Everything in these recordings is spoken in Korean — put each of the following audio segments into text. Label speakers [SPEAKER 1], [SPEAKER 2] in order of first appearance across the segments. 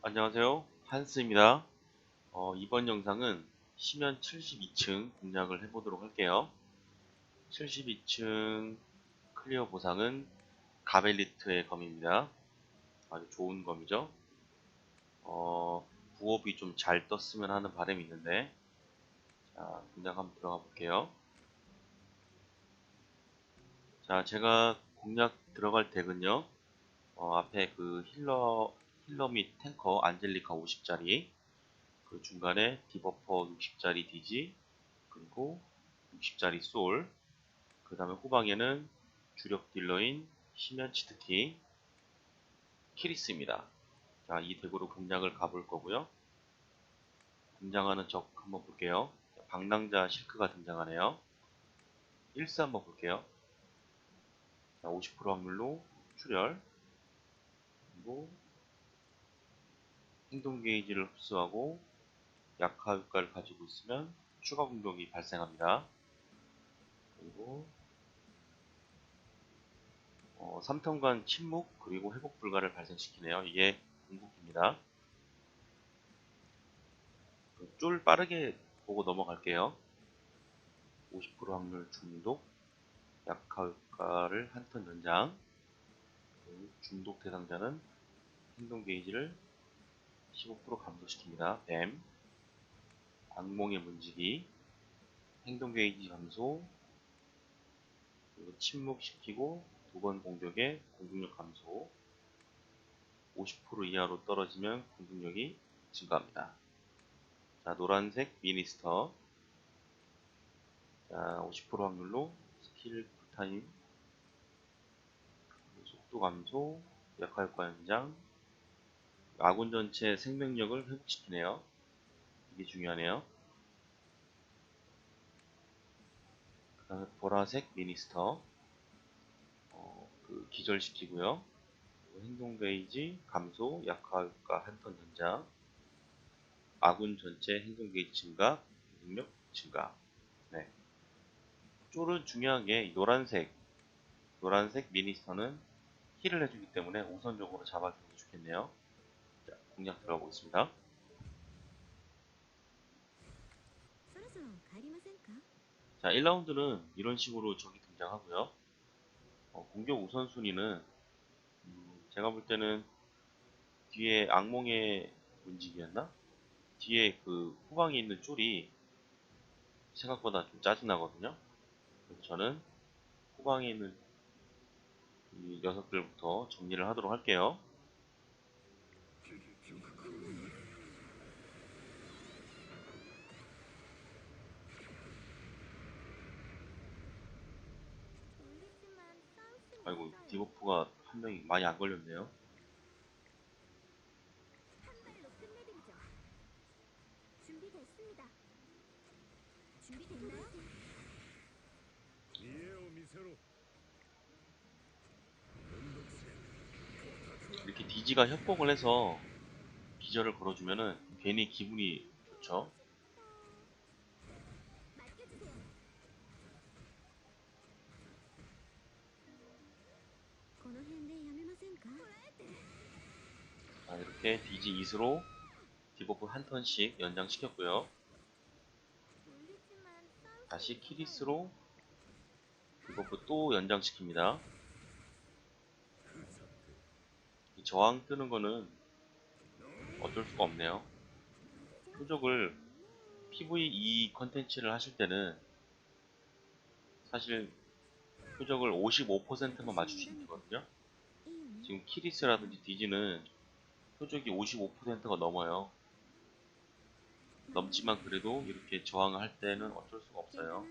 [SPEAKER 1] 안녕하세요. 한스입니다. 어, 이번 영상은 시면 72층 공략을 해보도록 할게요. 72층 클리어 보상은 가벨리트의 검입니다. 아주 좋은 검이죠. 어, 부업이 좀 잘 떴으면 하는 바람이 있는데 자, 공략 한번 들어가 볼게요. 자, 제가 공략 들어갈 덱은요. 어, 앞에 그 힐러 힐러 및 탱커 안젤리카 50짜리 그 중간에 디버퍼 60짜리 디지 그리고 60짜리 솔 그 다음에 후방에는 주력 딜러인 시면 치트키 키리스입니다. 자이 덱으로 공략을 가볼 거고요. 등장하는 적 한번 볼게요. 방랑자 실크가 등장하네요. 1스 한번 볼게요. 자, 50% 확률로 출혈 그리고 행동 게이지를 흡수하고 약화 효과를 가지고 있으면 추가 공격이 발생합니다. 그리고 어, 3턴간 침묵 그리고 회복 불가를 발생시키네요. 이게 궁극기입니다. 쫄 빠르게 보고 넘어갈게요. 50% 확률 중독 약화 효과를 한 턴 연장 중독 대상자는 행동 게이지를 15% 감소시킵니다. 뱀, 악몽의 문지기, 행동 게이지 감소, 침묵시키고 두 번 공격에 공격력 감소, 50% 이하로 떨어지면 공격력이 증가합니다. 자, 노란색 미니스터, 자, 50% 확률로 스킬 쿨타임, 속도 감소, 약화 효과 연장, 아군 전체 생명력을 회복시키네요. 이게 중요하네요. 그 보라색 미니스터 어, 그 기절시키고요. 행동 게이지 감소, 약화 효과 한턴 연장 아군 전체 행동 게이지 증가, 능력 증가 네. 쫄은 중요한 게 노란색 노란색 미니스터는 힐을 해주기 때문에 우선적으로 잡아주는 게 좋겠네요. 공략 들어가 보겠습니다. 자, 1라운드는 이런 식으로 적이 등장하고요. 어, 공격 우선순위는 음, 제가 볼 때는 뒤에 악몽의 움직이였나? 뒤에 그 후방에 있는 줄이 생각보다 좀 짜증나거든요. 그래서 저는 후방에 있는 이 녀석들부터 정리를 하도록 할게요. 디버프가 한 명이 많이 안 걸렸네요. 이렇게 디지가 협곡을 해서 기절을 걸어주면은 괜히 기분이 좋죠. 자, 이렇게 DG 2스로 디버프 한 턴씩 연장시켰고요. 다시 키리스로 디버프 또 연장시킵니다. 이 저항 뜨는 거는 어쩔 수가 없네요. 표적을 PVE 컨텐츠를 하실 때는 사실 표적을 55%만 맞출 수 있거든요. 지금 키리스라든지 디지는 표적이 55%가 넘어요. 넘지만 그래도 이렇게 저항을 할 때는 어쩔 수가 없어요.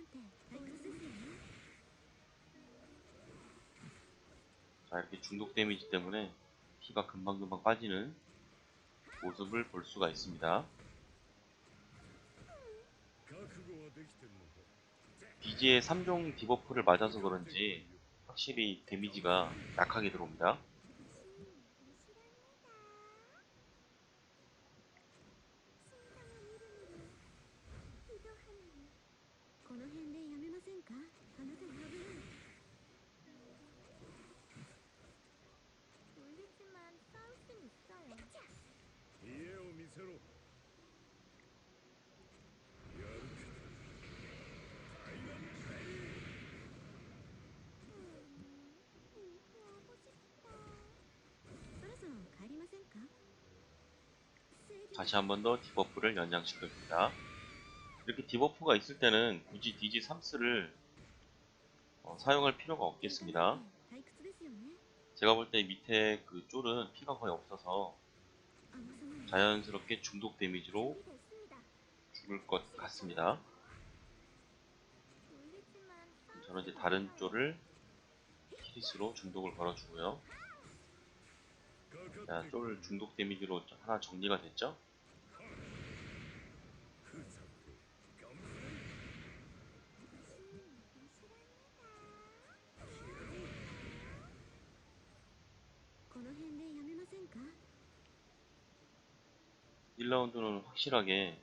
[SPEAKER 1] 자 이렇게 중독 데미지 때문에 피가 금방금방 빠지는 모습을 볼 수가 있습니다. BJ의 3종 디버프를 맞아서 그런지 확실히 데미지가 약하게 들어옵니다. 다시 한 번 더 디버프를 연장시켜줍니다. 이렇게 디버프가 있을 때는 굳이 DG 3스를 어, 사용할 필요가 없겠습니다. 제가 볼 때 밑에 그 쫄은 피가 거의 없어서 자연스럽게 중독 데미지로 죽을 것 같습니다. 저는 이제 다른 쫄을 키리스로 중독을 걸어주고요. 자, 쫄 중독 데미지로 하나 정리가 됐죠? 1라운드는 확실하게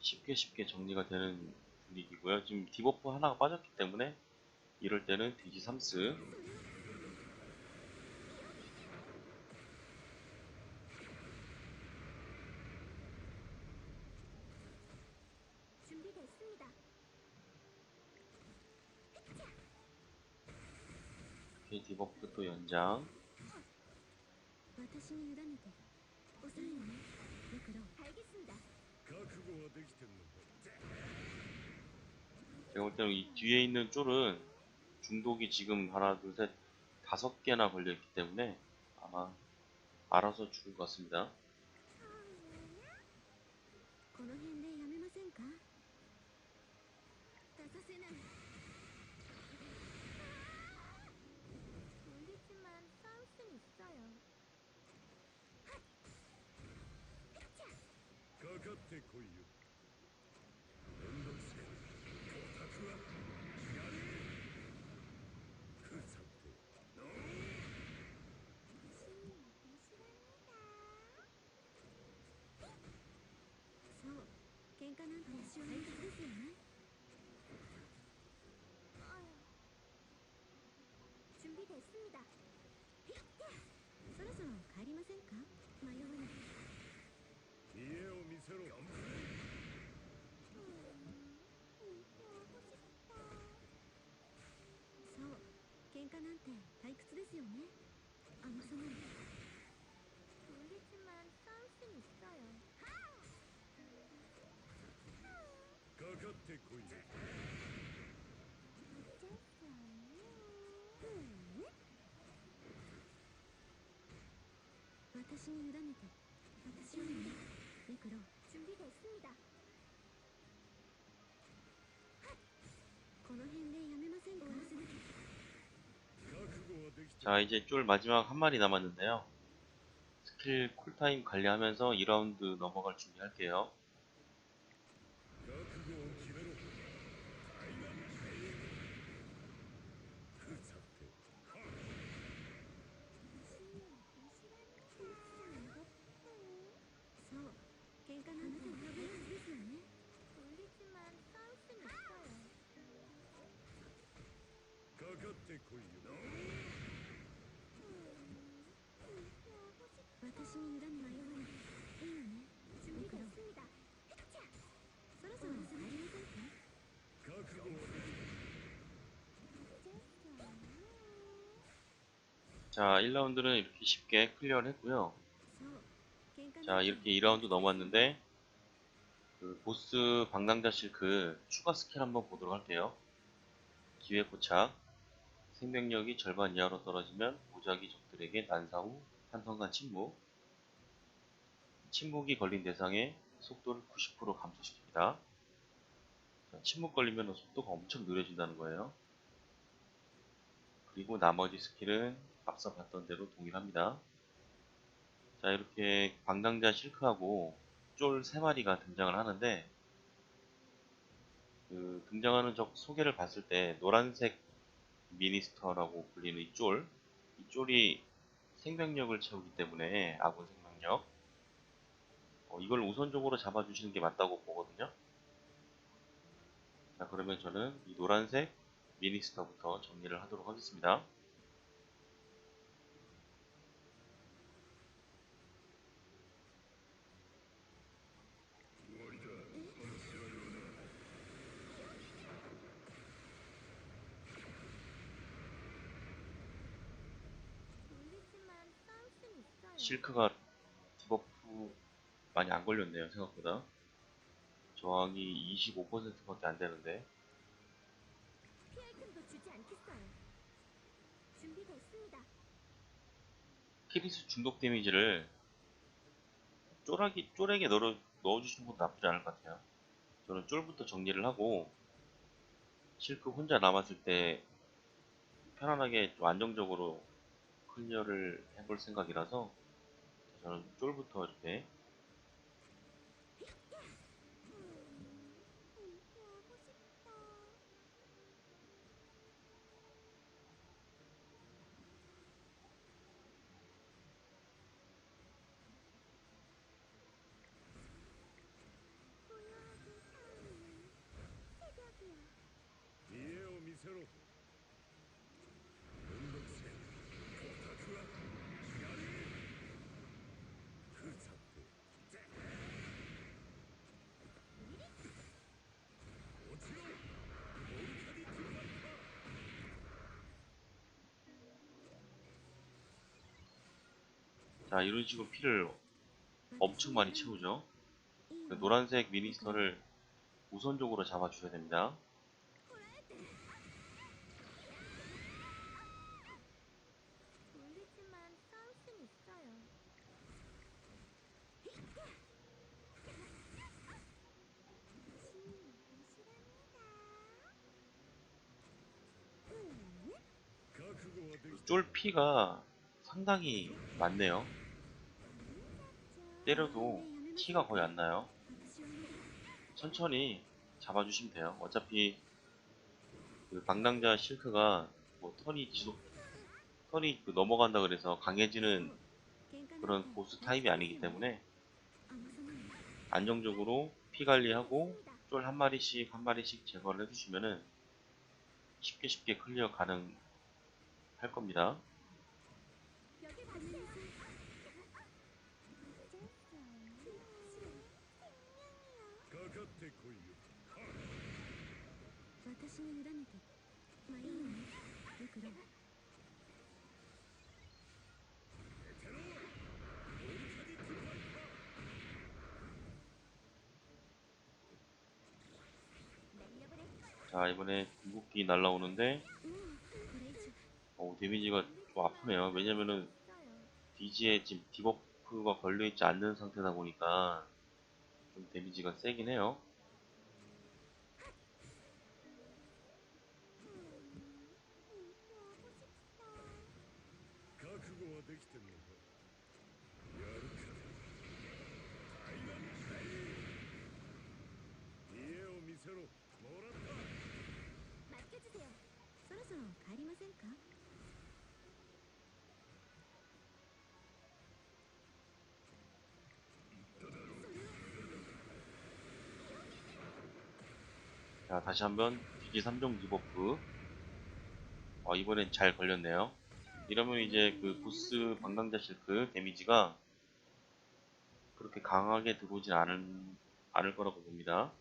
[SPEAKER 1] 쉽게 쉽게 정리가 되는 분위기고요. 지금 디버프 하나가 빠졌기 때문에 이럴 때는 디지 3스. 오케이 디버프 또 연장. 제가 볼 때는 이 뒤에 있는 쫄은 중독이 지금 하나 둘 셋 다섯 개나 걸려있기 때문에 아마 알아서 죽을 것 같습니다.
[SPEAKER 2] 아, 네. 喧嘩なんて大切ですよね準備됐습니다そろそろ帰りませんか迷わない
[SPEAKER 3] 家を見せろ頑張れ
[SPEAKER 2] そう喧嘩なんて退屈ですよねあの様に졸리지만 싸울 순 있어요
[SPEAKER 3] かかってこいよ
[SPEAKER 2] 私に委ねて私をねミクロ準備됐습니다この辺でやめませんか
[SPEAKER 3] 覚悟はできて
[SPEAKER 1] 자 이제 쫄 마지막 한 마리 남았는데요 스킬 쿨타임 관리하면서 2라운드 넘어갈 준비할게요 자, 1라운드는 이렇게 쉽게 클리어를 했고요. 자, 이렇게 2라운드 넘어왔는데 그 보스 방랑자 실크 그 추가 스킬 한번 보도록 할게요. 기회 포착 생명력이 절반 이하로 떨어지면 보자기 적들에게 난사 후 탄성간 침묵 침묵이 걸린 대상의 속도를 90% 감소시킵니다. 침묵 걸리면 속도가 엄청 느려진다는 거예요. 그리고 나머지 스킬은 앞서 봤던 대로 동일합니다 자 이렇게 방랑자 실크하고 쫄 3마리가 등장을 하는데 그 등장하는 적 소개를 봤을 때 노란색 미니스터라고 불리는 이 쫄, 이 쫄이 생명력을 채우기 때문에 아군 생명력 어, 이걸 우선적으로 잡아주시는 게 맞다고 보거든요. 자 그러면 저는 이 노란색 미니스터부터 정리를 하도록 하겠습니다. 실크가 디버프 많이 안 걸렸네요 생각보다. 저항이 25%밖에 안 되는데. 키리스 중독 데미지를 쫄하기, 쫄에게 넣어, 넣어주시는 것도 나쁘지 않을 것 같아요. 저는 쫄부터 정리를 하고 실크 혼자 남았을 때 편안하게 좀 안정적으로 클리어를 해볼 생각이라서 저는 쫄부터 이렇게.
[SPEAKER 2] 타오르는 새
[SPEAKER 1] 자 이런 식으로 피를 엄청 많이 채우죠. 그 노란색 미니스터를 우선적으로 잡아주셔야 됩니다. 쫄피가 상당히 많네요. 때려도 티가 거의 안 나요 천천히 잡아주시면 돼요. 어차피 그 방랑자 실크가 뭐 턴이 지속 턴이 그 넘어간다 그래서 강해지는 그런 보스 타입이 아니기 때문에 안정적으로 피 관리하고 쫄 한 마리씩 한 마리씩 제거를 해주시면은 쉽게 쉽게 클리어 가능할 겁니다.
[SPEAKER 2] 여기 봐주세요. 생명이야.
[SPEAKER 3] かか ってこいよ
[SPEAKER 2] 私に委ねてまあいいのねよくどう
[SPEAKER 1] 자 이번에 궁극기 날라오는데
[SPEAKER 2] もうこれ以上
[SPEAKER 1] 어, 데미지가 좀 아프네요. 왜냐면은 디지에 지금 디버프가 걸려있지 않는 상태다 보니까 좀 데미지가 세긴 해요. 자 다시 한번 DG 3종 디버프. 어, 이번엔 잘 걸렸네요. 이러면 이제 그 보스 방광자 실크 데미지가 그렇게 강하게 들어오진 않은, 않을 거라고 봅니다.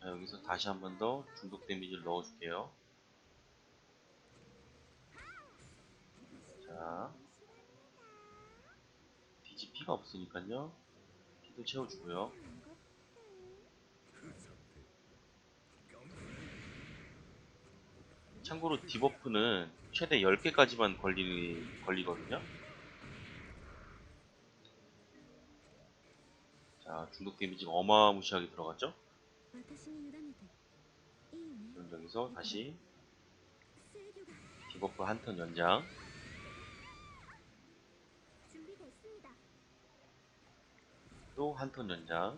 [SPEAKER 1] 자, 여기서 다시 한 번 더 중독 데미지를 넣어줄게요. 자, 피가 없으니까요. 피도 채워주고요. 참고로 디버프는 최대 10개까지만 걸리, 걸리거든요. 자, 중독 데미지가 어마무시하게 들어갔죠? 그럼 여기서 다시 디버프 한 턴 연장. 또 한 톤 연장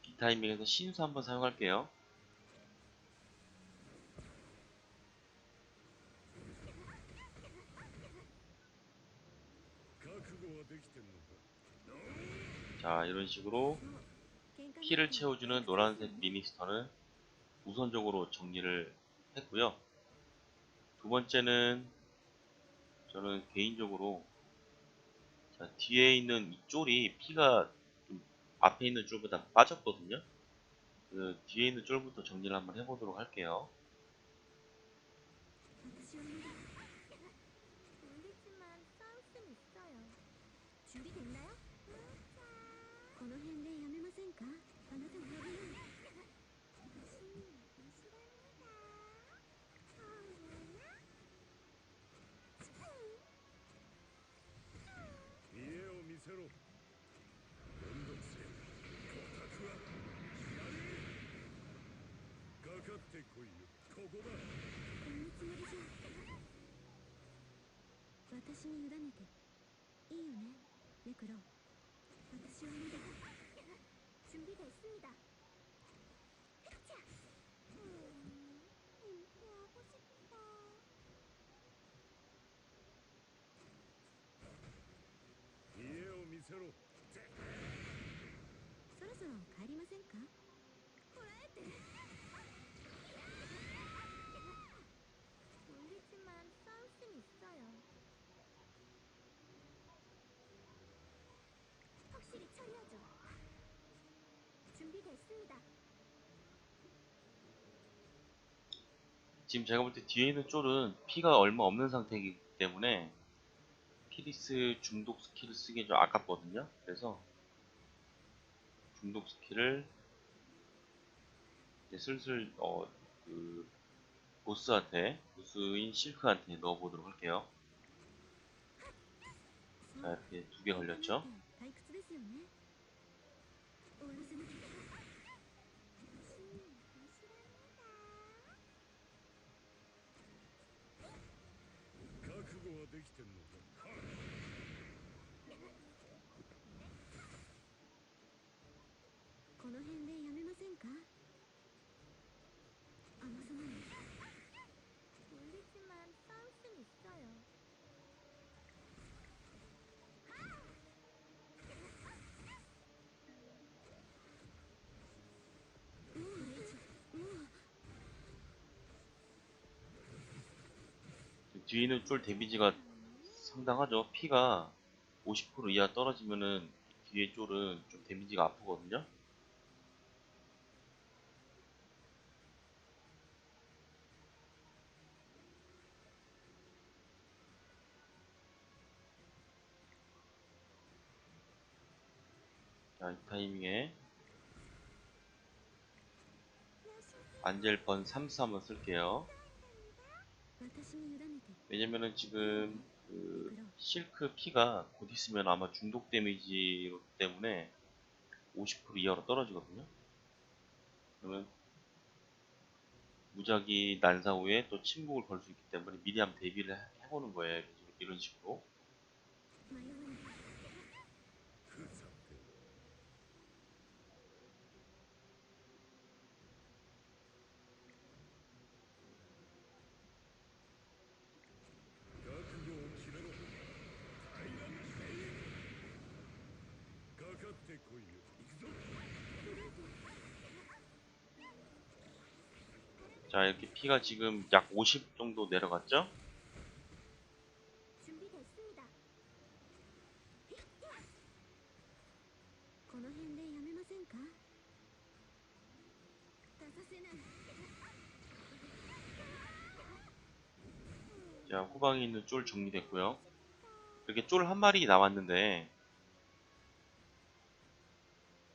[SPEAKER 1] 비타이밍에서 신수 한번 사용할게요. 자, 이런 식으로 피를 채워주는 노란색 미니스터는 우선적으로 정리를 했고요. 두 번째는 저는 개인적으로 자, 뒤에 있는 이 쫄이 피가 좀 앞에 있는 쫄보다 빠졌거든요. 그 뒤에 있는 쫄부터 정리를 한번 해보도록 할게요.
[SPEAKER 3] ってこいよここだ
[SPEAKER 2] こんなつもりじゃ私に委ねていいよねネクロ私を見る 준비됐습니다 자 음, 인포하고 싶다
[SPEAKER 3] 家を見せろ
[SPEAKER 2] そろそろ帰りませんかこれって 준비됐습니다
[SPEAKER 1] 지금 제가 볼 때 뒤에 있는 쫄은 피가 얼마 없는 상태이기 때문에 피리스 중독 스킬을 쓰기 좀 아깝거든요. 그래서 중독 스킬을 이제 슬슬 어, 그 보스한테 보스인 실크한테 넣어보도록 할게요. 자 이렇게 두 개 걸렸죠.
[SPEAKER 2] でき
[SPEAKER 3] てんの？か
[SPEAKER 1] 뒤에 있는 쫄 데미지가 상당하죠. 피가 50% 이하 떨어지면은 뒤에 쫄은 좀 데미지가 아프거든요. 자, 이 타이밍에 안젤 번 33 한번 쓸게요. 왜냐면은 지금 그 실크 피가 곧 있으면 아마 중독 데미지 때문에 50% 이하로 떨어지거든요. 그러면 무작위 난사 후에 또 침묵을 걸 수 있기 때문에 미리 한번 대비를 해보는 거예요. 이런 식으로. 자 이렇게 피가 지금 약 50 정도 내려갔죠? 자 후방에 있는 쫄 정리됐고요. 이렇게 쫄 한 마리 남았는데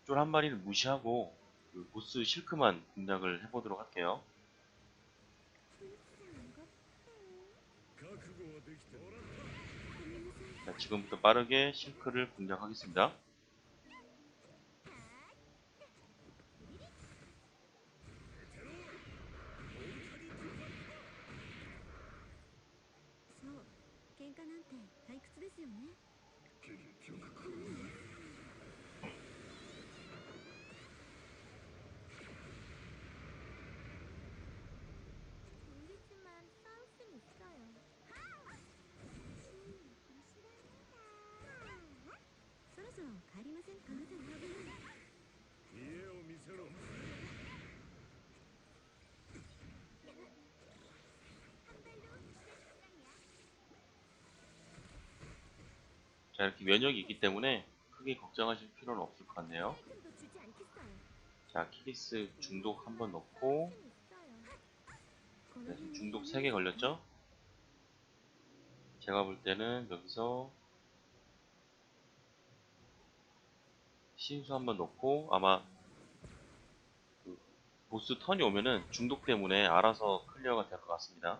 [SPEAKER 1] 쫄 한 마리를 무시하고 그 보스 실크만 공략을 해보도록 할게요. 자, 지금부터 빠르게 실크를 공략하겠습니다. 자, 이렇게 면역이 있기 때문에 크게 걱정하실 필요는 없을 것 같네요. 자, 키리스 중독 한 번 넣고, 네, 중독 3개 걸렸죠? 제가 볼 때는 여기서 신수 한 번 넣고 아마 그 보스 턴이 오면은 중독 때문에 알아서 클리어가 될 것 같습니다.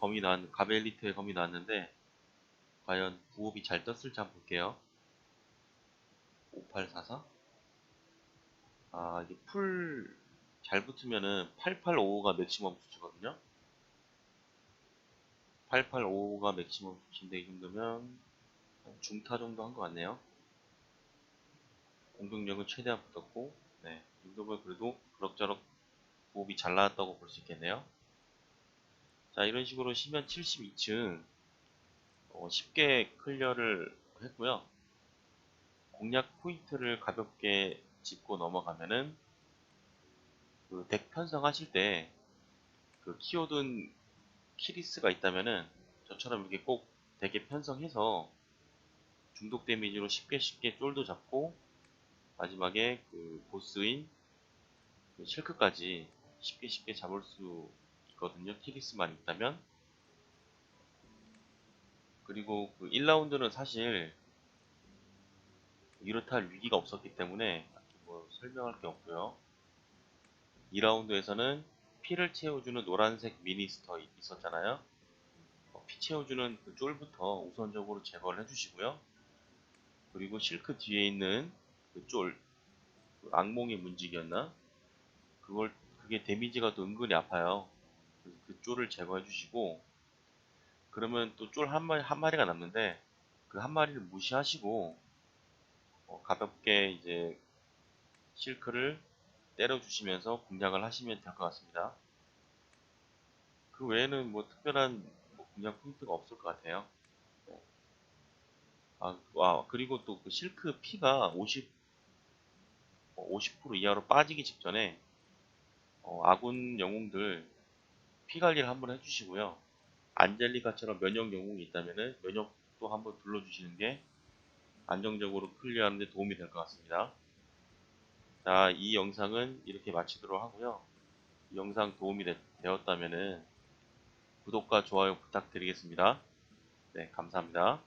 [SPEAKER 1] 검이 난, 가벨리트의 검이 나왔는데, 과연 부업이 잘 떴을지 한번 볼게요. 5844? 아, 이게 풀, 잘 붙으면은 8855가 맥시멈 수치거든요. 8855가 맥시멈 수치인데 이 정도면 중타 정도 한 것 같네요. 공격력은 최대한 붙었고, 네, 이 정도면 그래도 그럭저럭 호흡이 잘 나왔다고 볼 수 있겠네요. 자, 이런 식으로 시면 72층 어, 쉽게 클리어를 했고요. 공략 포인트를 가볍게 짚고 넘어가면은 그 덱 편성하실 때 그 키워둔 키리스가 있다면은 저처럼 이렇게 꼭 덱에 편성해서 중독 데미지로 쉽게 쉽게 쫄도 잡고 마지막에 그 보스인 그 실크까지 쉽게 쉽게 잡을 수 있거든요. 키리스만 있다면 그리고 그 1라운드는 사실 할 위기가 없었기 때문에 뭐 설명할 게 없고요. 2라운드에서는 피를 채워주는 노란색 미니스터 있었잖아요. 어, 피 채워주는 그 쫄부터 우선적으로 제거를 해주시고요. 그리고 실크 뒤에 있는 그 쫄, 그 악몽의 문지기였나? 그걸, 그게 데미지가 또 은근히 아파요. 그래서 그 쫄을 제거해 주시고, 그러면 또 쫄 한 마리, 한 마리가 남는데, 그 한 마리를 무시하시고, 어, 가볍게 이제 실크를 때려주시면서 공략을 하시면 될 것 같습니다. 그 외에는 뭐 특별한 뭐 공략 포인트가 없을 것 같아요. 아, 와, 그리고 또 그 실크 피가 50, 어, 50% 이하로 빠지기 직전에, 어, 아군 영웅들 피 관리를 한번 해주시고요. 안젤리카처럼 면역 영웅이 있다면은 면역도 한번 둘러주시는 게 안정적으로 클리어하는 데 도움이 될 것 같습니다. 자, 이 영상은 이렇게 마치도록 하고요. 이 영상 도움이 되, 되었다면은 구독과 좋아요 부탁드리겠습니다. 네, 감사합니다.